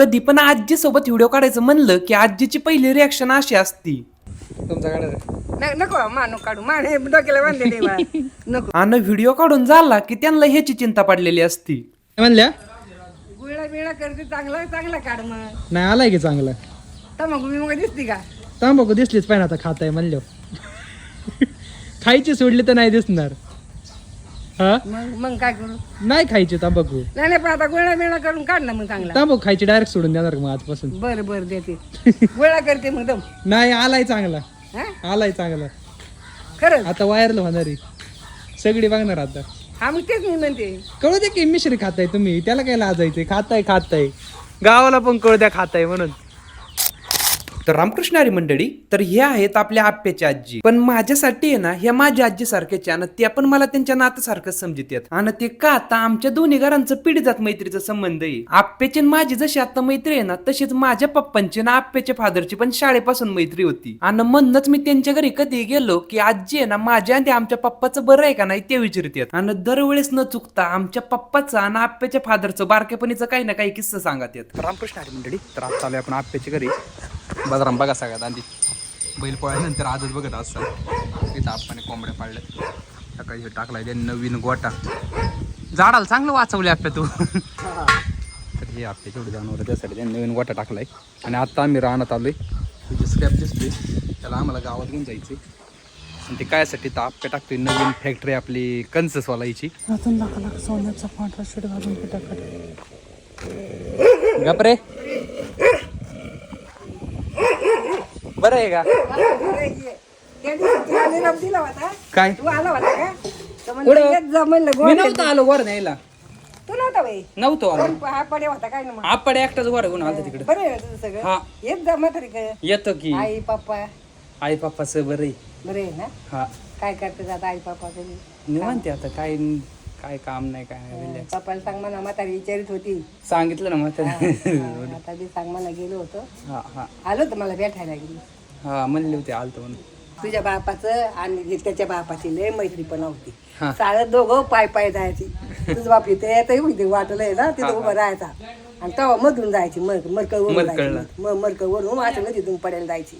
कधी पण आजी सोबत व्हिडिओ काढायचं म्हणलं की आजीची पहिली रिॲक्शन अशी असती. तुमच्याकडे नाही नको मानू काढू. मान हे डोक्याला बांधले देवा नको. आणि व्हिडिओ काढून झाला की त्यांना ह्याची चिंता पडलेली असती. म्हणल्या? गुळा बिळा करते चांगला चांगला काढ मग. नाही आलाय की चांगला. तमाकू मी मग दिसती का? तांबाखू दिसलीच पाहिजे आता खात आहे म्हणलं खायची सोडली तर नाही दिसणार. हा? मग मग काय करू? नाही खायची तांबाखू. नाही नाही पण आता गुळा बिळा करून काढ ना मग चांगला. तांबाखू खायची डायरेक्ट सोडून देणार का मग आजपासून. बरं बरं देते. गुळा करते मग दम. नाही आलाय चांगला. हा? आलाय चांगला. खरंच? आता वायरल होणार आहे. सगळी बघणार आता. हा मग तेच मी म्हणते. कळू दे की मिश्री खाताय तुम्ही. त्याला काय लाजायचंय? खाताय खाताय. गावाला पण कळू द्या खाताय म्हणून. तर रामकृष्ण हरी मंडळी तर हे आहेत आपल्या आप्याची आजी. पण माझ्यासाठी आहे ना ह्या माझ्या आजी सारख्याच्या आणि त्या पण मला त्यांच्या नात्यासारखं समजत येत आणि ते का आता आमच्या दोन्ही घरांचं पिढीजात मैत्रीचा संबंध आहे? आप्याची आणि माझी जशी आता मैत्री आहे ना तशीच माझ्या पप्पांची ना आप्याच्या फादरची पण शाळेपासून मैत्री होती. आणि म्हणूनच मी त्यांच्या घरी कधी गेलो की आजी आहे ना माझ्या आणि आमच्या पप्पाचं बरं आहे का नाही ते विचारतात. आणि दरवेळेस न चुकता आमच्या पप्पाचं आणि आप्याच्या फादरचं बारकेपणीचं काही ना काही किस्सा सांगत येत रामकृष्ण हरी मंडळी तर आता आलोय आपण आप्याच्या घरी. बाजाराम बघा सगळ्यात आधी. बैल पोळ्यानंतर आजच बघत असतात तिथं आपण कोंबड्या पाळल्यात सकाळी हे टाकलाय त्यांनी नवीन गोटा. झाडाला चांगलं वाचवले आपल्या तू. तर हे आपल्या जेवढे जनावर त्यासाठी त्यांनी नवीन गोटा टाकलाय. आणि आता आम्ही राहण्यात आलोय. तुझी स्क्रॅप दिसते त्याला आम्हाला गावात घेऊन जायचे आणि ते कायसाठी तर आपल्या टाकतोय नवीन फॅक्टरी आपली कन्सस वालायची गपरे बरं आहे का? काय? तू आला होता का तर म्हणलं, येत जा म्हणलं मी गोड नव्हतं आलो वर न्यायला. तू नव्हता बाई नव्हतो आलो. पण हा पड्या होता काय ना मग आपण एकटाच वर घेऊन आलो तिकडे. बरं आहे ना तुझं हा. सगळं येत जा म्हातारी येतो की. आई पप्पा. आई पप्पाचं बरं आहे. बरे आहे ना? हा. काय करते आता आई पप्पा कधी निवांत आता. काय काय काम नाही काय नाही. पप्पाला सांग म्हणा म्हातारी विचारित होती. सांगितलं ना मग आता बी सांग म्हणा गेलो होतो. हा हा. आलो तर मला भेटायला गेली. हा म्हणले होते आलतो म्हणून. तुझ्या बापाचं आणि त्याच्या बापाची लय मैत्री पण होती. चालत दोघं पाय पाय जायची. तुझं बाप इथे येतं इथे वाटलंय ना तिथं उभं राहायचा. आणि तेव्हा मधून जायची मर्क मर्क वरून मरकळला. जायची म- मर्क वरून असं ना तिथून पडायला जायची.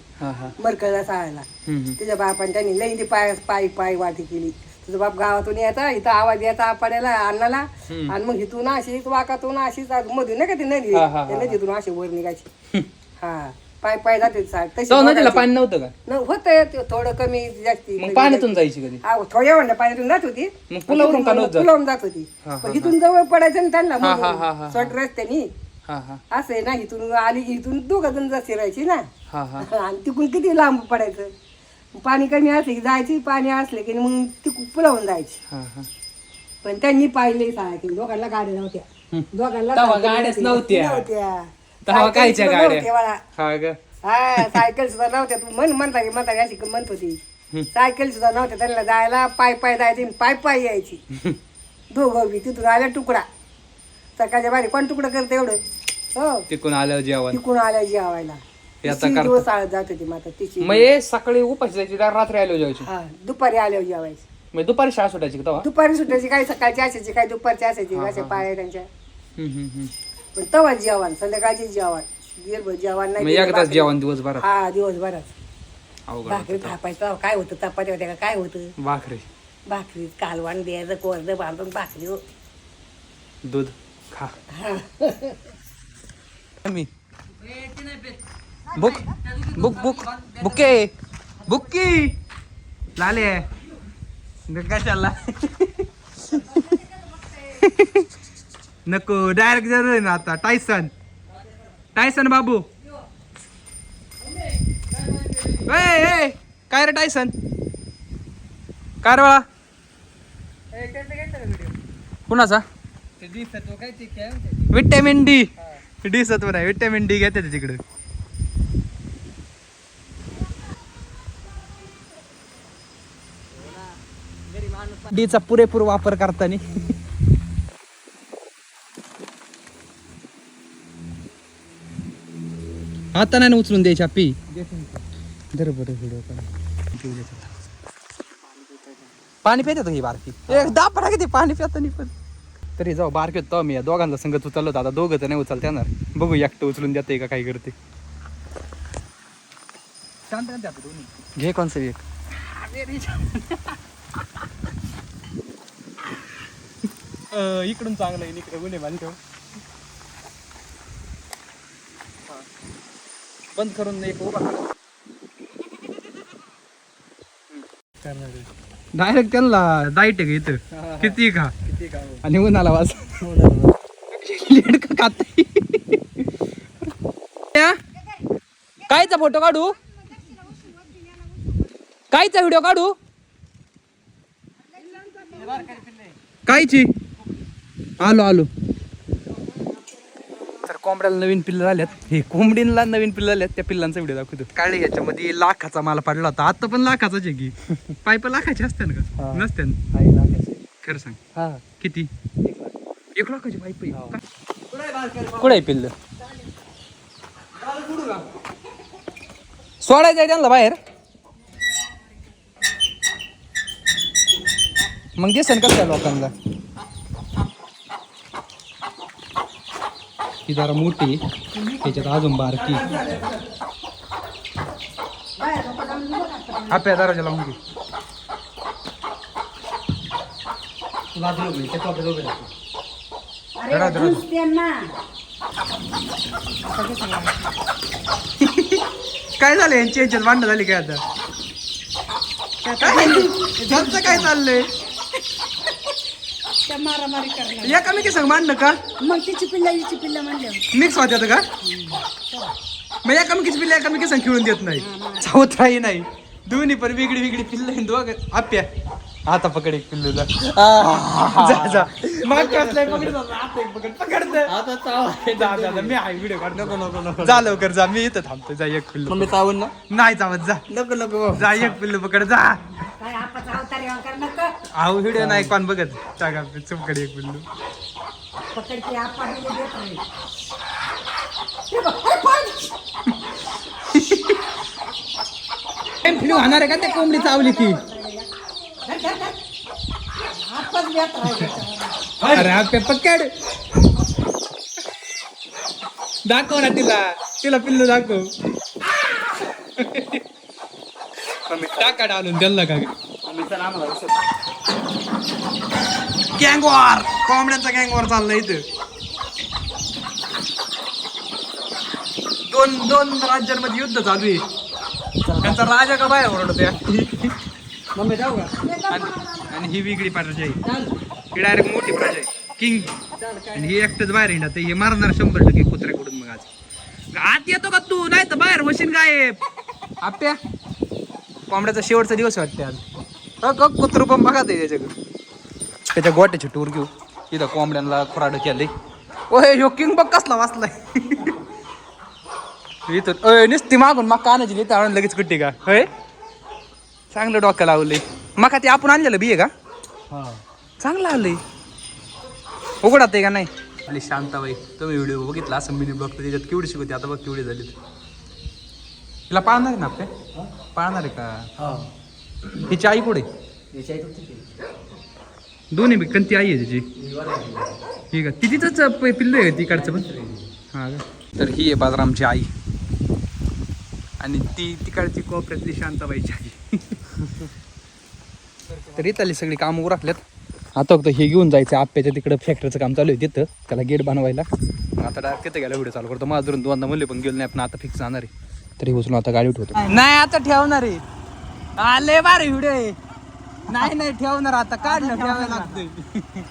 मरकळला साळायला. तुझ्या बापाने त्यांनी लई पाय पाय पाय वाटी केली. तुझा बाप गावातून यायचा इथं आवाज यायचा पडायला अन्नाला. आणि मग इथून अशीच वाकातून अशीच आज मधून नाही का ती नदी? हा, हा, त्या नदीतून अशी वर निघायची. हा पाय पाय जाते सा- तशी तो नदीला बघायची. पाणी नव्हतं का? न होतं थोडं कमी जास्ती मग पाण्यातून जायची. कधी? हा, थोड्या वेळा पाण्यातून जात होती. मग पुलावरून का नव्हतं? पुलावरून जात होती. हा, पण इथून जवळ पडायचं ना त्यांना हा, हा, हा, हा. शॉर्ट रस्त्यानी. हा हा. असं आहे ना इथून आली की इथून दोघं जण जास्त राहायची ना. हा हा. आणि तिकडून किती लांब पडायचं? पाणी कमी असले की जायची पाणी असले की मग ती पुलावून जायची. हा हा. पण त्यांनी पाहिले सायकल दोघांना गाड्या नव्हत्या. दोघांना तेव्हा सायकल गाड्याच नव्हती. नव्हत्या. नव्हत्या. तेव्हा सायकल कायच्या सुद्धा गाड्या? नव्हत्या बाळा. हा ग. हा सायकल सुद्धा नव्हत्या. तू म्हण म्हणता की म्हणता की अशी म्हणत होती. सायकल सुद्धा नव्हत्या. त्यांना जायला पाय पाय जायची आणि पाय पाय यायची. दोघं बी तिथून आल्या तुकडा. सकाळच्या बारी कोण तुकडा करते एवढं? हो. तिकून आलं जेवण. तिकून आल्या जेवायला. करता. जात होती तिची. मग हे सकाळी उपाशी जायची का रात्री आलो जायची हा दुपारी आल्यावर जेवायची. मग दुपारी शाळा सुटायची का तेव्हा? दुपारी सुटायची काही सकाळची असायची काही दुपारची असायची असे पाय त्यांच्या. हम्म, हम्म, हम्म. पण तवा जेवण संध्याकाळची जेवण. दिवसभर जेवण मग एकदाच भाकरी. जेवण दिवसभरात? हा दिवसभरात. अवघड भाकरी थापायचं काय होतं चपाती होत्या का काय होतं? भाकरी. भाकरी कालवण द्यायचं कोरडं बांधून भाकरी. हो. दूध खा. मी. बुक बुक बुक बुके बुक्की. लाले. कशाला नको डायरेक्ट जरूर ना आता. टायसन टायसन बाबू. ए काय रे टायसन काय रे बाळा कुणाचा विटॅमिन डी. डी सत्व नाही विटॅमिन डी घेते तिकडे. डीचा पुरेपूर वापर करताना. आता नाही ना उचलून द्यायची पी बरं बरं व्हिडिओ पाणी. पितात ही बारकी. एक दापडा किती पाणी पितानी पण. तरी जाऊ बारके तो मी. या दोघांना संगत उचललो होतं. आता दोघं तर नाही उचलता येणार. बघू एकटं उचलून देते का काय करते घे कोणचं एक. अं, इकडून चांगलं आहे इकडे गुन्हे मानतो बंद करून एक उभा डायरेक्ट त्यांना डाईट आहे का इथं? किती का? आणि उन्हाला वाज. लेट का खात कायचा फोटो काढू? कायचा व्हिडिओ काढू? कायची? आलो आलो. तर कोंबड्याला नवीन पिल्लं झाल्यात. हे कोंबडीला नवीन पिल्लं झाल्यात त्या पिल्लांचा व्हिडिओ दाखवतो. काय याच्यामध्ये लाखाचा माल पडला होता. आता पण लाखाचाच आहे की. पाईप लाखाचे असते ना का नसते ना खरं सांग. किती? एक लाखाची पाईप कुठे आहे पिल्ल? सोडायचं आहे त्यांना बाहेर. मग दिसन कसं लोकांना? ही जरा मोठी त्याच्यात अजून बारकी. आपल्या दराच्या लावून घे. धरा, धरा. काय झालं? यांची यांच्यात भांडणं झाली काय आता? काय यांचं काय चाललंय? त्या मारामारी करणार. एकामेकी सांग भांडणं का? मग तिची पिल्ला हिची पिल्ला म्हणलं मिक्स होत्यात का? मग एकामेकीची पिल्ले एकामेकी संग खेळून देत नाही. चौथाही नाही. दोन्ही पण वेगळी वेगळी पिल्ल दोघ. आप्या. आता पकड एक पिल्लू जा. जा मग कसलाय? पकड जा, आता एक पकड. पकड दे. जा, जा, जा, मी आहे व्हिडिओ काढ. नको नको नको. जा लवकर जा. मी इथं थांबतो जा एक पिल्लू मम्मी चावून ना? नाही चावत जा. नको नको जा एक पिल्लू पकड जा. काय आपण अवतार येऊन कर नका. अहो व्हिडिओ नाही कोण बघत? टाका चुपकड एक पिल्लू. पकडते आपण देत नाही हे बघ, हे पण. पिल्लू होणार आहे का त्या कोंबडी चावली की धर, धर, धर. आपण देत अरे आपे पकड दाखव ना तिला. तिला पिल्लू दाखव. मम्मी टाका डालून त्याला का? गँगवॉर कोंबड्यांचा गँगवॉर चाललाय इथं. दोन दोन राज्यांमध्ये युद्ध चालू आहे. त्यांचा राजा का बाहेर ओरडतोय? मम्मी जाऊ का? आणि आणि ही वेगळी प्रजा आहे. ही डायरेक्ट मोठी पाहिजे आहे. किंग आणि ही एकटंच बाहेर येणार. हे मारणार शंभर टक्के कुत्र्याकडून मग आज. आत येतो का तू? नाही तर बाहेर मशीन काय आप्या. कोंबड्याचा शेवटचा दिवस वाटते आज. कुत्र पण बघा ते त्याच्याकडे त्याच्या गोट्याची टूर घेऊ. इथं कोंबड्यांना खुराड केलंय. ओय ह्यो किंग बघ कसला वाचलाय. इथं अय नुसती मागून मग कानाची इथं आणून लगेच कुठे का? होय? चांगलं डोकं लावलंय. मका ते आपण आणलेलं बी आहे का? हा. चांगलं आलंय. उघडात आहे का नाही? आली शांताबाई तुम्ही व्हिडिओ बघितला असं मिनी ब्लॉग त्याच्यात केवढी शिकवते? आता बघ केवढी झाली तिला पाळणार आहे ना आपले? पाळणार आहे का? हा. हिची आई कुठे. दोन्ही बी कंती आई आहे तिची. ठीक आहे. ती तिथंच प- पिल्लू आहे तिकडचं पण? हा का? तर ही आहे बाजारामची आई. आणि ती तिकडची कोपऱ्यातली शांताबाईची आई. तर इथली सगळी कामं उरकल्यात. आता फक्त हे घेऊन जायचं आप्याच्या तिकडं फॅक्टरीचं काम चालू आहे तिथं. त्याला गेट बनवायला. आता डायरेक्ट तिथं गेला व्हिडिओ चालू करतो. माझं धरून दोनदा म्हणले पण गेलो नाही. आपण आता फिक्स जाणार आहे. तरी उचलून आता गाडी ठेवतो नाही आता ठेवणार आहे. आले बारे व्हिडिओ आहे. नाही नाही ठेवणार. आता काढलं ठेवायला लागतंय.